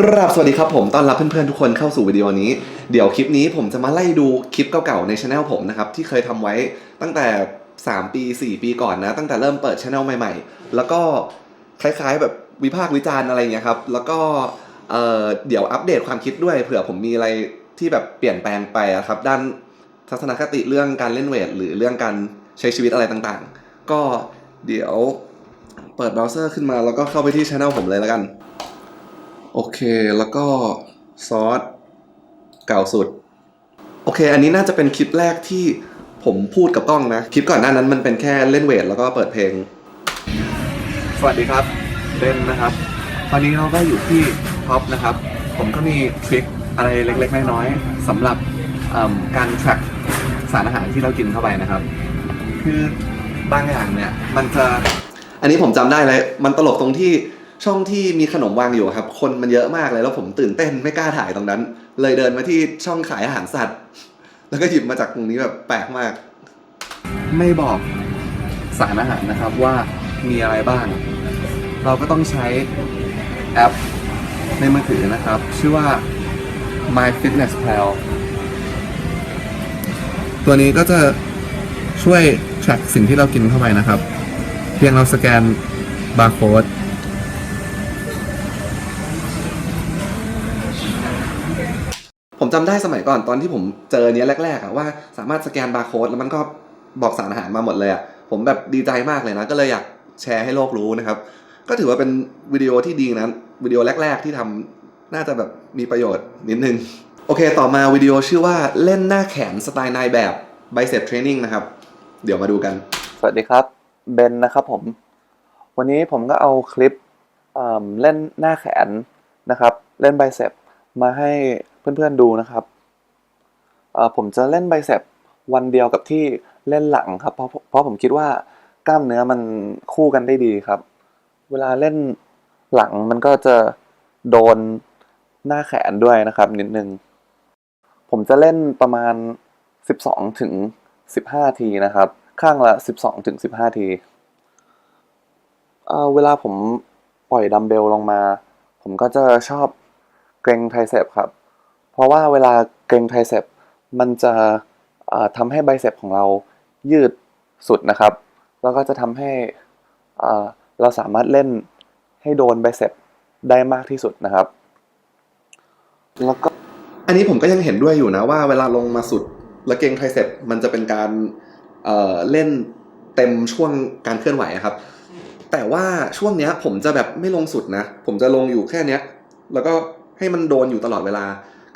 กราบสวัสดีครับผมต้อนรับเพื่อนๆทุกคนเข้าสู่วิดีโอนี้ เดี๋ยวคลิปนี้ผมจะมาไล่ดูคลิปเก่าๆในช anel ผมนะครับ ที่เคยทำไว้ตั้งแต่ 3 ปี 4 ปีก่อนนะ ตั้งแต่เริ่มเปิดช anel ใหม่ๆ แล้วก็คล้ายๆแบบวิพากษ์วิจารณ์อะไรเงี้ยครับ แล้วก็เเดี๋ยวอัปเดตความคิดด้วยเผื่อผมมีอะไรที่แบบเปลี่ยนแปลงไปครับด้านทัศนคติเรื่องการเล่นเวทหรือเรื่องการใช้ชีวิตอะไรต่างๆ ก็เดี๋ยวเปิดเบราว์เซอร์ขึ้นมาแล้วก็เข้าไปที่ช anel ผมเลยแล้วกัน โอเค แล้วก็ซอสเก่าสุด โอเค อันนี้น่าจะเป็นคลิปแรกที่ผมพูดกับกล้องนะ คลิปก่อนหน้านั้นมันเป็นแค่เล่นเวทแล้วก็เปิดเพลง สวัสดีครับเบนนะครับ ตอนนี้เราก็อยู่ที่ท็อปนะครับ ผมก็มีทริคอะไรเล็กๆ น้อยๆสำหรับเอิ่มการ track สารอาหารที่เรากินเข้าไปนะครับ คือบางอย่างเนี่ยมันจะ อันนี้ผมจำได้เลย มันตลกตรงที่ ช่องที่มีขนมวางอยู่ครับ คนมันเยอะมากเลยแล้วผมตื่นเต้นไม่กล้าถ่ายตรงนั้น เลยเดินมาที่ช่องขายอาหารสัตว์ แล้วก็หยิบมาจากตรงนี้แบบแปลกมาก ไม่บอกสารอาหารนะครับว่ามีอะไรบ้าง เราก็ต้องใช้แอปในมือถือนะครับ ชื่อว่า My Fitness Pal ตัวนี้ก็จะช่วย track สิ่งที่เรากินเข้าไปนะครับ เพียงเราสแกนบาร์โค้ด ผมจำได้สมัยก่อนตอนที่ผมเจอเนี้ยแรกๆอะว่าสามารถสแกนบาร์โค้ดแล้วมันก็บอกสารอาหารมาหมดเลยอะผมแบบดีใจมากเลยนะ ก็เลยอยากแชร์ให้โลกรู้นะครับ ก็ถือว่าเป็นวิดีโอที่ดีนะวิดีโอแรก ๆ ที่ทำน่าจะแบบมีประโยชน์นิดนึง โอเค ต่อมาวิดีโอชื่อว่าเล่นหน้าแขนสไตล์นายแบบ bicep training นะครับ เดี๋ยวมาดูกัน สวัสดีครับเบนนะครับผม วันนี้ผมก็เอาคลิปเเล่นหน้าแขนนะครับ เล่นไบเซป มาให้เพื่อนๆดูนะครับผมจะเล่นไบเซปวันเดียวกับที่เล่นหลังครับ เพราะเพราะผมคิดว่ากล้ามเนื้อมันคู่กันได้ดีครับ เวลาเล่นหลังมันก็จะโดนหน้าแขนด้วยนะครับนิดนึง ผมจะเล่นประมาณ 12ถึง15 ทีนะครับ ข้างละ 12ถึง15 ทีเเวลาผมปล่อยดัมเบลลงมา ผมก็จะชอบ กรงไทเซปครับ เพราะว่าเวลาเกรงไทเซปมันจะเอ่อทำให้ไบเซปของเรายืดสุดนะครับ แล้วก็จะทำให้เราสามารถเล่นให้โดนไบเซปได้มากที่สุดนะครับ แล้วก็อันนี้ผมก็ยังเห็นด้วยอยู่นะว่าเวลาลงมาสุดแล้วเก่งไทเซ็ปมันจะเป็นการเเล่นเต็มช่วงการเคลื่อนไหวครับ แต่ว่าช่วงเนี้ยผมจะแบบไม่ลงสุดนะ ผมจะลงอยู่แค่เนี้ย แล้วก็ ให้มันโดนอยู่ตลอดเวลา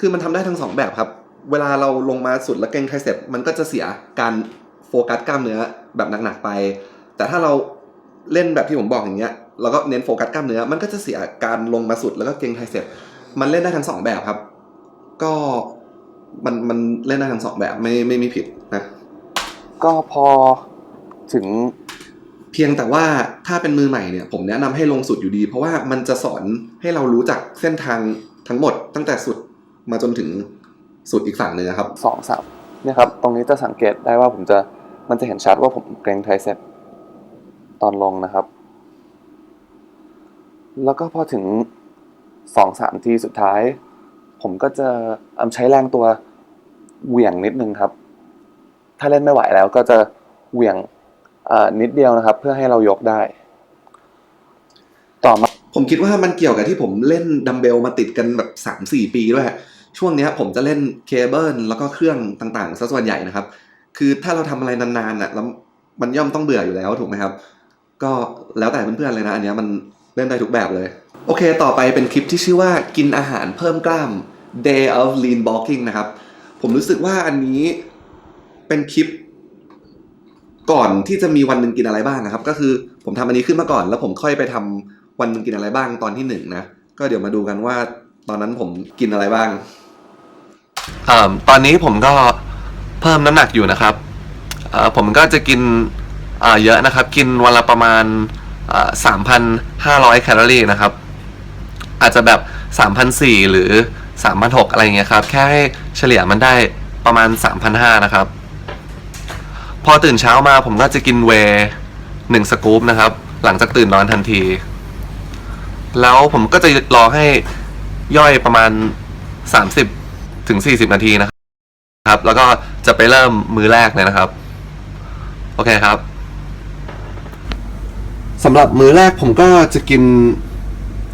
คือมันทำได้ทั้งสองแบบครับ เวลาเราลงมาสุดแล้วเก่งไทเซ็ปมันก็จะเสียการโฟกัสกล้ามเนื้อแบบหนักๆไป แต่ถ้าเราเล่นแบบที่ผมบอกอย่างเงี้ยแล้วก็เน้นโฟกัสกล้ามเนื้อ มันก็จะเสียการลงมาสุดแล้วก็เก่งไทเซ็ปมันเล่นได้ทั้งสองแบบครับ ก็มันมันเล่นได้ทั้งสองแบบไม่ไม่มีผิดนะ ก็พอถึงเพียงแต่ว่าถ้าเป็นมือใหม่เนี่ย ผมแนะนำให้ลงสุดอยู่ดี เพราะว่ามันจะสอนให้เรารู้จักเส้นทาง ทั้งหมดตั้งแต่สุดมาจนถึงสุดอีกฝั่งหนึ่งนะครับสองสามเนี่ยครับ ตรงนี้จะสังเกตได้ว่าผมจะมันจะเห็นชัดว่าผมเกรงไทเซปตอนลงนะครับ แล้วก็พอถึงสองสามทีสุดท้าย ผมก็จะเอาใช้แรงตัวเหวี่ยงนิดนึงครับ ถ้าเล่นไม่ไหวแล้วก็จะเหวี่ยงนิดเดียวนะครับ เพื่อให้เรายกได้ ผมคิดว่ามันเกี่ยวกับที่ผมเล่นดัมเบลมาติดกันแบบสามสี่ปีด้วยช่วงนี้ผมจะเล่นเคเบิลแล้วก็เครื่องต่างๆซะส่วนใหญ่นะครับ คือถ้าเราทำอะไรนานๆน่ะแล้วมันย่อมต้องเบื่ออยู่แล้วถูกไหมครับ ก็แล้วแต่เพื่อนๆเลยนะอันนี้มันเล่นได้ทุกแบบเลย โอเค ต่อไปเป็นคลิปที่ชื่อว่ากินอาหารเพิ่มกล้าม Day of Lean Bulking นะครับ ผมรู้สึกว่าอันนี้เป็นคลิป ก่อนที่จะมีวันหนึ่งกินอะไรบ้างนะครับ ก็คือผมทำอันนี้ขึ้นมาก่อน แล้วผมค่อยไปทำ วันหนึ่งกินอะไรบ้างตอนที่หนึ่งนะ ก็เดี๋ยวมาดูกันว่าตอนนั้นผมกินอะไรบ้างอ่าตอนนี้ผมก็เพิ่มน้ำหนักอยู่นะครับอ่าผมก็จะกินอ่าเยอะนะครับ กินวันละประมาณสามพันห้าร้อยแคลอรี่นะครับ อาจจะแบบสามพันสี่หรือสามพันหกอะไรเงี้ยครับ แค่ให้เฉลี่ยมันได้ประมาณสามพันห้านะครับ พอตื่นเช้ามาผมก็จะกินเวย์หนึ่งสกู๊ปนะครับ หลังจากตื่นนอนทันที แล้วผมก็จะรอให้ย่อยประมาณ 30ถึง40 นาทีนะครับ แล้วก็จะไปเริ่มมือแรกเลยนะครับ โอเคครับสำหรับมื้อแรกผมก็จะกิน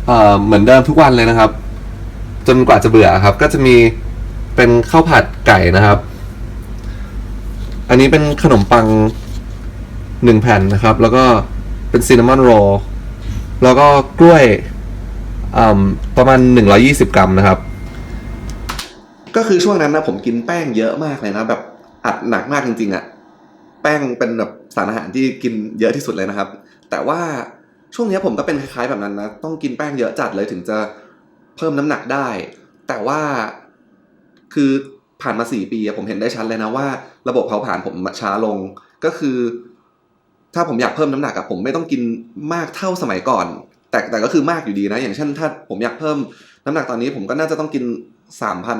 เอ่อเหมือนเดิมทุกวันเลยนะครับ จนกว่าจะเบื่อครับ ก็จะมีเป็นข้าวผัดไก่นะครับ อันนี้เป็นขนมปังหนึ่งแผ่นนะครับ แล้วก็เป็นซินนามอนโรล แล้วก็กล้วยประมาณ 120 กรัมนะครับ ก็คือช่วงนั้นนะผมกินแป้งเยอะมากเลยนะ แบบอัดหนักมากจริงๆอะแป้งเป็นแบบสารอาหารที่กินเยอะที่สุดเลยนะครับ แต่ว่าช่วงนี้ผมก็เป็นคล้ายๆแบบนั้นนะต้องกินแป้งเยอะจัดเลยถึงจะเพิ่มน้ำหนักได้ แต่ว่าคือผ่านมาสี่ปีผมเห็นได้ชัดเลยนะว่า ระบบเผาผลาญผมช้าลงก็คือ ถ้าผมอยากเพิ่มน้ำหนักอะผมไม่ต้องกินมากเท่าสมัยก่อน แต่แต่ก็คือมากอยู่ดีนะ อย่างเช่นถ้าผมอยากเพิ่มน้ำหนักตอนนี้ผมก็น่าจะต้องกินสามพัน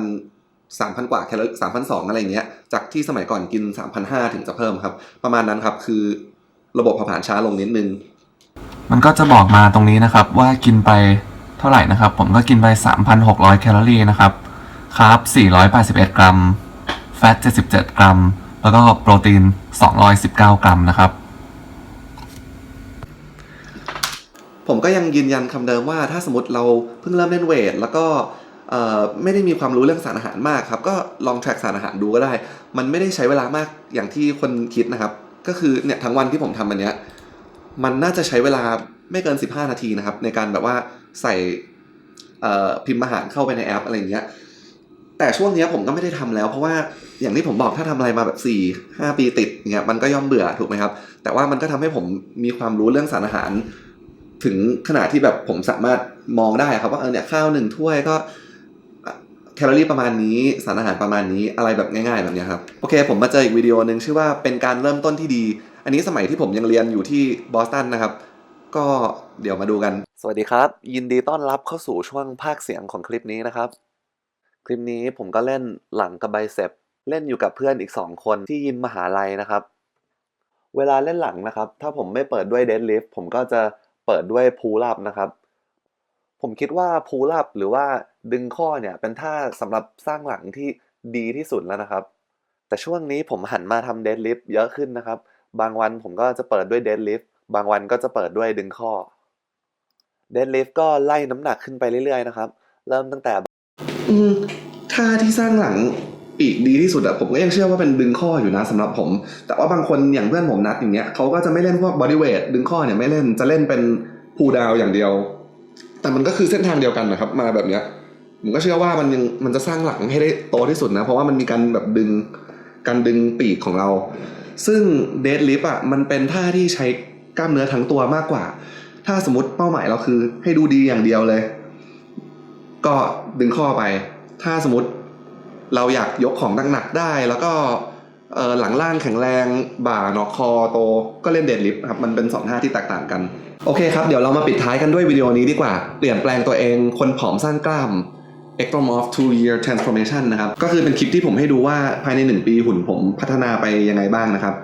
สามพันกว่าแคลอรี่สามพันสองอะไรเงี้ย จากที่สมัยก่อนกินสามพันห้าถึงจะเพิ่มครับ ประมาณนั้นครับ คือระบบเผาผลาญช้าลงนิดนึง มันก็จะบอกมาตรงนี้นะครับ ว่ากินไปเท่าไหร่นะครับ ผมก็กินไป 3,600 แคลอรี่นะครับคาร์บ481 กรัม แฟต77 กรัม แล้วก็โปรตีน 219 กรัมนะครับ ผมก็ยังยืนยันคำเดิมว่าถ้าสมมติเราเพิ่งเริ่มเล่นเวท แล้วก็ไม่ได้มีความรู้เรื่องสารอาหารมากครับ ก็ลองแทร็กสารอาหารดูก็ได้ มันไม่ได้ใช้เวลามากอย่างที่คนคิดนะครับ ก็คือเนี่ยทั้งวันที่ผมทำอันเนี้ยมันน่าจะใช้เวลาไม่เกิน 15 นาทีนะครับ ในการแบบว่าใส่พิมพ์อาหารเข้าไปในแอปอะไรเงี้ยแต่ช่วงนี้ผมก็ไม่ได้ทำแล้ว เพราะว่าอย่างที่ผมบอกถ้าทำอะไรมาแบบ4 5 ปีติดเงี้ยมันก็ย่อมเบื่อถูกไหมครับ แต่ว่ามันก็ทำให้ผมมีความรู้เรื่องสารอาหาร ถึงขนาดที่แบบผมสามารถมองได้ครับว่าเออเนี่ยข้าวหนึ่งถ้วยก็แคลอรี่ประมาณนี้สารอาหารประมาณนี้อะไรแบบง่ายๆแบบนี้ครับโอเค ผมมาเจออีกวิดีโอหนึ่งชื่อว่าเป็นการเริ่มต้นที่ดี อันนี้สมัยที่ผมยังเรียนอยู่ที่บอสตันนะครับ ก็เดี๋ยวมาดูกัน สวัสดีครับ ยินดีต้อนรับเข้าสู่ช่วงภาคเสียงของคลิปนี้นะครับ คลิปนี้ผมก็เล่นหลังกับไบเซปเล่นอยู่กับเพื่อนอีกสองคนที่ยิมมหาลัยนะครับ เวลาเล่นหลังนะครับ ถ้าผมไม่เปิดด้วยเด d ลิฟผมก็จะ เปิดด้วยพูลับนะครับ ผมคิดว่าพูลับหรือว่าดึงข้อเนี่ยเป็นท่าสำหรับสร้างหลังที่ดีที่สุดแล้วนะครับ แต่ช่วงนี้ผมหันมาทำเด d ลิฟต์เยอะขึ้นนะครับ บางวันผมก็จะเปิดด้วยเด d ลิฟต์บางวันก็จะเปิดด้วยดึงข้อเด d ลิฟต์ก็ไล่น้ำหนักขึ้นไปเรื่อยๆนะครับ เริ่มตั้งแต่ อืมท่าที่สร้างหลัง ปีกดีที่สุดอะผมก็ยังเชื่อว่าเป็นดึงข้ออยู่นะสำหรับผม แต่ว่าบางคนอย่างเพื่อนผมนัดอย่างเงี้ยเขาก็จะไม่เล่นพวกบอดี้เวทดึงข้อเนี่ยไม่เล่นจะเล่นเป็นพูดาวอย่างเดียว แต่มันก็คือเส้นทางเดียวกันนะครับ มาแบบเนี้ยผมก็เชื่อว่ามันยังมันจะสร้างหลังให้ได้โตที่สุดนะ เพราะว่ามันมีการแบบดึงการดึงปีกของเรา ซึ่งเดดลิฟอะมันเป็นท่าที่ใช้กล้ามเนื้อทั้งตัวมากกว่า ถ้าสมมติเป้าหมายเราคือ ให้ดูดีอย่างเดียวเลย ก็ดึงข้อไป ถ้าสมมติ เราอยากยกของหนักๆได้ แล้วก็หลังล่างแข็งแรงบ่าหนอกคอโตก็เล่นเดดลิฟต์ครับมันเป็นสองท่าที่แตกต่างกันโอเคครับ เดี๋ยวเรามาปิดท้ายกันด้วยวิดีโอนี้ดีกว่า เปลี่ยนแปลงตัวเองคนผอมสร้างกล้าม Ectomorph 2 year transformation นะครับ ก็คือเป็นคลิปที่ผมให้ดูว่าภายใน 1 ปีหุ่นผมพัฒนาไปยังไงบ้างนะครับ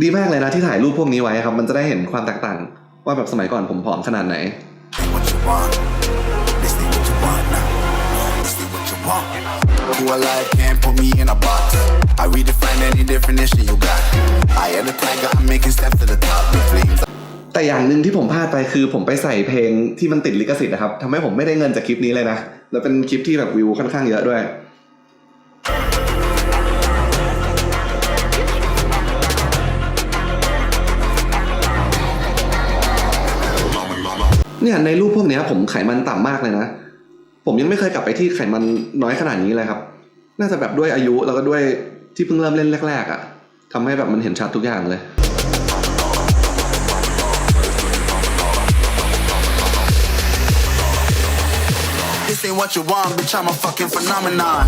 ดีมากเลยนะที่ถ่ายรูปพวกนี้ไว้ครับ มันจะได้เห็นความแตกต่าง ว่าแบบสมัยก่อนผมผอมขนาดไหน what you want. This ain't what you want now. This ain't what you want. Who alive can't put me in a box. I redefine any definition you got. I am the tiger, I'm making steps to the top. The flames แต่อย่างหนึ่งที่ผมพลาดไปคือผมไปใส่เพลงที่มันติดลิขสิทธิ์นะครับทำให้ผมไม่ได้เงินจากคลิปนี้เลยนะ แล้วเป็นคลิปที่แบบวิวค่อนข้างเยอะด้วย เนี่ยในรูปพวกเนี้ยผมไขมันต่ำมากเลยนะ ผมยังไม่เคยกลับไปที่ไขมันน้อยขนาดนี้เลยครับ น่าจะแบบด้วยอายุแล้วก็ด้วยที่เพิ่งเริ่มเล่นแรก ๆอะ่ะทำให้แบบมันเห็นชัดทุกอย่างเลย This ain't what you want, bitch. I'm a fucking phenomenon.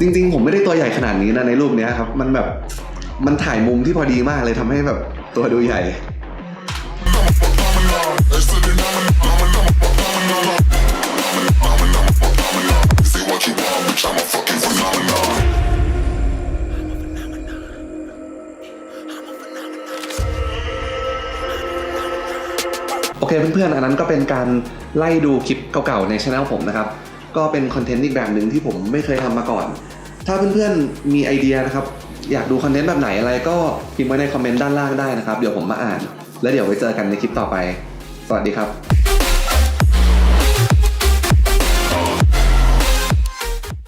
จริงๆ ผมไม่ได้ตัวใหญ่ขนาดนี้นะในรูปเนี้ยครับ มันแบบ มันถ่ายมุมที่พอดีมากเลยทำให้แบบตัวดูใหญ่ โอเคเพื่อนๆ อันนั้นก็เป็นการไล่ดูคลิปเก่าๆ ในช anel ผมนะครับ ก็เป็นคอนเทนต์อีกแบบหนึ่งที่ผมไม่เคยทำมาก่อน ถ้าเพื่อนๆ มีไอเดียนะครับ อยากดูคอนเทนต์แบบไหนอะไรก็พิมพ์ไว้ในคอมเมนต์ด้านล่างได้นะครับ เดี๋ยวผมมาอ่าน แล้วเดี๋ยวไว้เจอกันในคลิปต่อไป สวัสดีครับ